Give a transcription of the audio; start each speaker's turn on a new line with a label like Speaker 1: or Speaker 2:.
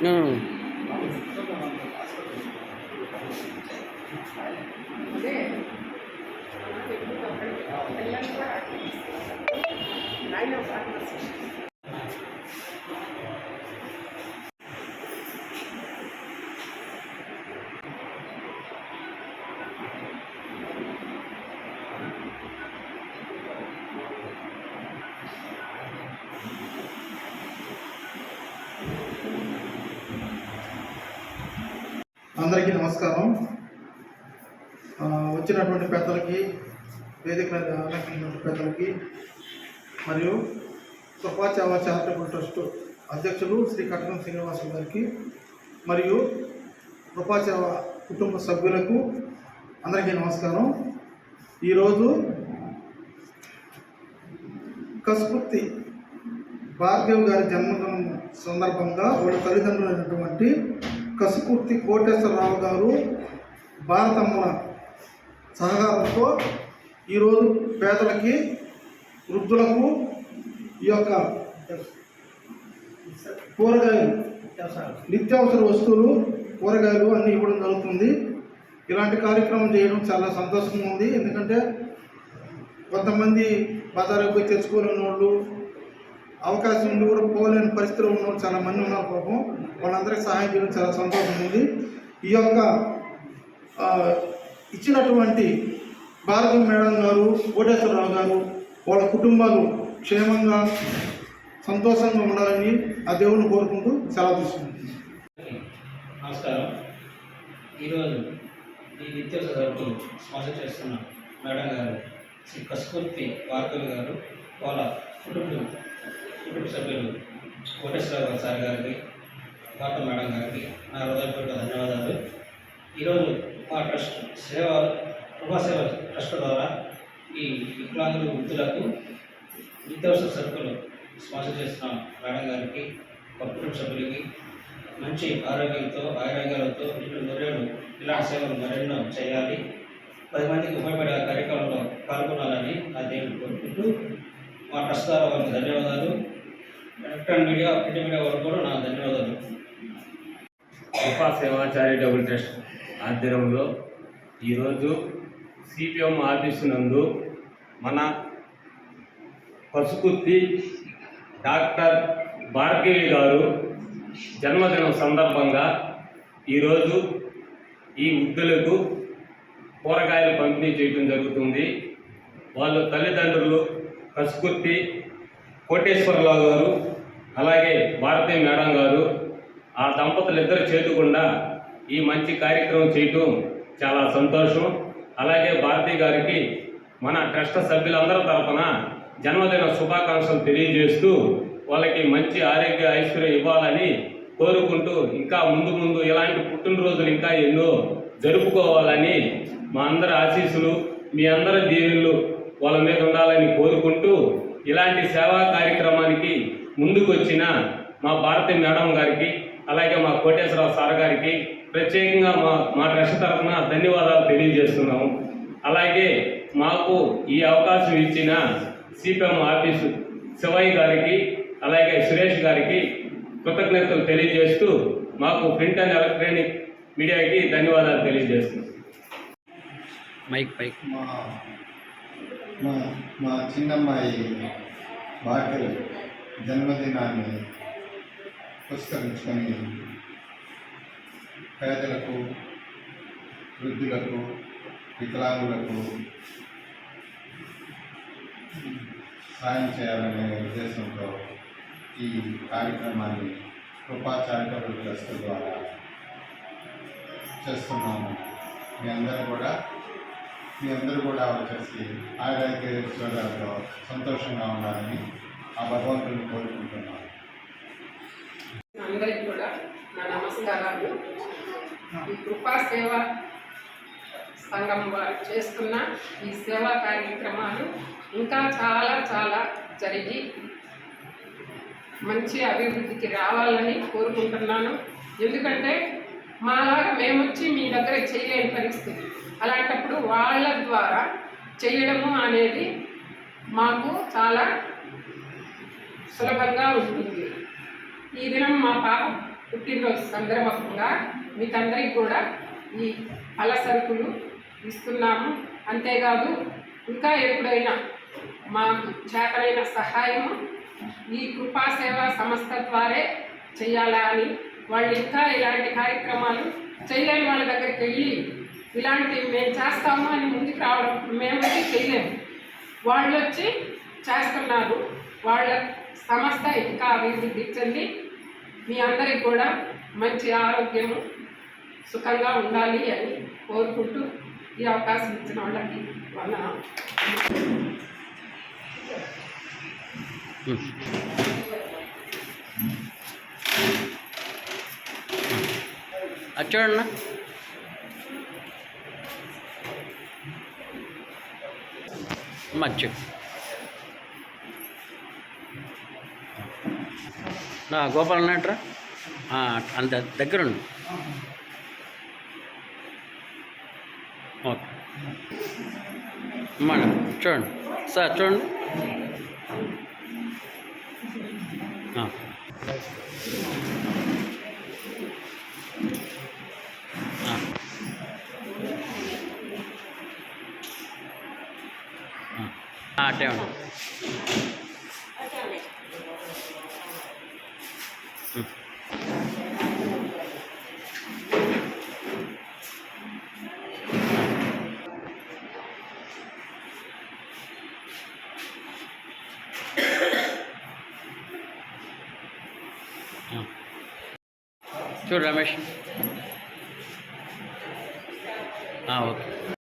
Speaker 1: 嗯。嗯 అందరికీ నమస్కారం. వచ్చినటువంటి పెద్దలకి వేదిక అలంకరించినటువంటి పెద్దలకి మరియు కృపాచావ చారిటబుల్ ట్రస్ట్ అధ్యక్షులు శ్రీ కటకం శ్రీనివాసరావు గారికి మరియు కృపాచావ కుటుంబ సభ్యులకు అందరికీ నమస్కారం. ఈరోజు కస్పూర్తి భార్గవ్ గారి జన్మదినం సందర్భంగా వాళ్ళ తల్లిదండ్రులైనటువంటి కసుకుర్తి కోటేశ్వరరావు గారు భారతమ్మల సహకారంతో ఈరోజు పేదలకి వృద్ధులకు ఈ యొక్క కూరగాయలు నిత్యావసర వస్తువులు కూరగాయలు అన్నీ ఇవ్వడం జరుగుతుంది. ఇలాంటి కార్యక్రమం చేయడం చాలా సంతోషంగా ఉంది. ఎందుకంటే కొంతమంది బజారుకు పోయి తెచ్చుకోలేని వాళ్ళు అవకాశం ఉండి కూడా పోలేని పరిస్థితిలో ఉన్న చాలా మంది ఉన్నారు పాపం. వాళ్ళందరికీ సహాయం చేయడం చాలా సంతోషం ఉంది. ఈ యొక్క ఇచ్చినటువంటి భారతి మేడం గారు కోటేశ్వరరావు గారు వాళ్ళ కుటుంబాలు క్షేమంగా సంతోషంగా ఉండాలని ఆ దేవుని కోరుకుంటూ సెలవు తీసుకుంటున్నాను.
Speaker 2: నమస్కారం. ఈరోజు ఈ నిత్యవసర సరుకులు స్పాన్సర్ చేస్తున్న మేడం గారు శ్రీ కస్కూర్తి భార్గవి గారు వాళ్ళ కుటుంబం. కుటుంబ సభ్యులు కోటేశ్వరరావు సార్ గారికి పాత మేడం గారికి నా హృదయపూర్వక ధన్యవాదాలు. ఈరోజు మా ట్రస్ట్ సేవ కృపాసేవ ట్రస్ట్ ద్వారా ఈ వికలాంగులు వృద్ధులకు నిత్యావసర సరుకులు స్పాన్సర్ చేస్తున్న మేడం గారికి మా కుటుంబ సభ్యులకి మంచి ఆరోగ్యంతో ఆరోగ్యాలతో ఇటు నూరేడు ఇలాంటి సేవలు మరెన్నో చేయాలి. పది మందికి ఉపయోగపడే కార్యక్రమంలో పాల్గొనాలని ఆ దేవుడు కోరుకుంటూ మా ట్రస్ట్ ద్వారా వారికి ధన్యవాదాలు. ఎలక్ట్రానిక్ మీడియా ప్రింట్ మీడియా కూడా నా ధన్యవాదాలు.
Speaker 3: కృపా సేవా చారిటబుల్ ట్రస్ట్ ఆధ్వర్యంలో ఈరోజు సిపిఎం ఆఫీసు నందు మన పసుకుత్తి డాక్టర్ భార్గవి గారు జన్మదినం సందర్భంగా ఈరోజు ఈ వృద్ధులకు కూరగాయలు పంపిణీ చేయడం జరుగుతుంది. వాళ్ళ తల్లిదండ్రులు పసుకుర్తి కోటేశ్వరరావు గారు అలాగే భారతీ మేడం గారు ఆ దంపతులు ఇద్దరు చేతుకుండా ఈ మంచి కార్యక్రమం చేయటం చాలా సంతోషం. అలాగే భారతీ గారికి మన ట్రస్ట్ సభ్యులందరి తరఫున జన్మదిన శుభాకాంక్షలు తెలియజేస్తూ వాళ్ళకి మంచి ఆరోగ్య ఐశ్వర్యం ఇవ్వాలని కోరుకుంటూ ఇంకా ముందు ముందు ఇలాంటి పుట్టినరోజులు ఇంకా ఎన్నో జరుపుకోవాలని మా అందరి ఆశీస్సులు మీ అందరి దీవెనలు వాళ్ళ మీద ఉండాలని కోరు ఇలాంటి సేవా కార్యక్రమానికి ముందుకు వచ్చిన మా భారతి మేడం గారికి అలాగే మా కోటేశ్వరరావు సార్ గారికి ప్రత్యేకంగా మా మా ట్రస్ట్ తరఫున ధన్యవాదాలు తెలియజేస్తున్నాము. అలాగే మాకు ఈ అవకాశం ఇచ్చిన సిపిఎం ఆఫీసు శివయ్య గారికి అలాగే సురేష్ గారికి కృతజ్ఞతలు తెలియజేస్తూ మాకు ప్రింట్ అండ్ ఎలక్ట్రానిక్ మీడియాకి ధన్యవాదాలు తెలియజేస్తున్నాం.
Speaker 4: Mike mike.
Speaker 5: మా మా మా చిన్నమ్మాయి భార్గవి జన్మదినాన్ని పురస్కరించుకొని పేదలకు వృద్ధులకు వికలాంగులకు సాయం చేయాలనే ఉద్దేశంతో ఈ కార్యక్రమాన్ని కృపా చారిటబుల్ ట్రస్ట్ ద్వారా చేస్తున్నాము. మీ అందరూ కూడా మీ అందరూ కూడా వచ్చేసి ఆరోగ్యేశ్వరాలతో సంతోషంగా ఉండాలని ఆ భగవంతుని కోరుకుంటున్నాను.
Speaker 6: అందరికి కూడా నా నమస్కారాలు. ఈ కృపా సేవ సంఘం వారు చేస్తున్న ఈ సేవా కార్యక్రమాలు ఇంకా చాలా చాలా జరిగి మంచి అభివృద్ధికి రావాలని కోరుకుంటున్నాను. ఎందుకంటే మాలాగా మేము వచ్చి మీ దగ్గర చేయలేని పరిస్థితి. అలాంటప్పుడు వాళ్ళ ద్వారా చేయడము అనేది మాకు చాలా సులభంగా ఉంటుంది. ఈ దినం మా పాప పుట్టినరోజు సందర్భంగా మీకందరికీ కూడా ఈ అలసరుకులు ఇస్తున్నాము. అంతేకాదు ఇంకా ఎప్పుడైనా మాకు చేతనైన సహాయము ఈ కృపాసేవ సంస్థ ద్వారే చేయాలా అని వాళ్ళు ఇంకా ఇలాంటి కార్యక్రమాలు చేయలేని వాళ్ళ దగ్గరికి వెళ్ళి ఇలాంటి మేము చేస్తాము అని ముందుకు రావడం మేమైతే చేయలేము. వాళ్ళు వచ్చి చేస్తున్నారు. వాళ్ళ సంస్థ ఇంకా అభివృద్ధి చెంది మీ అందరికి కూడా మంచి ఆరోగ్యము సుఖంగా ఉండాలి అని కోరుకుంటూ ఈ అవకాశం ఇచ్చిన వాళ్ళకి వందనాలు.
Speaker 4: అది చూడన్నా మర్చి నా గోపాల్ అన్నట్రా అంత దగ్గరుండు. ఓకే. మేడం చూడండి. సార్ చూడండి ఆ. ఆ. ఆ, అట్టే ఉండు ఉం. ఆ. చూడు రమేష్ ఆ, ఓకే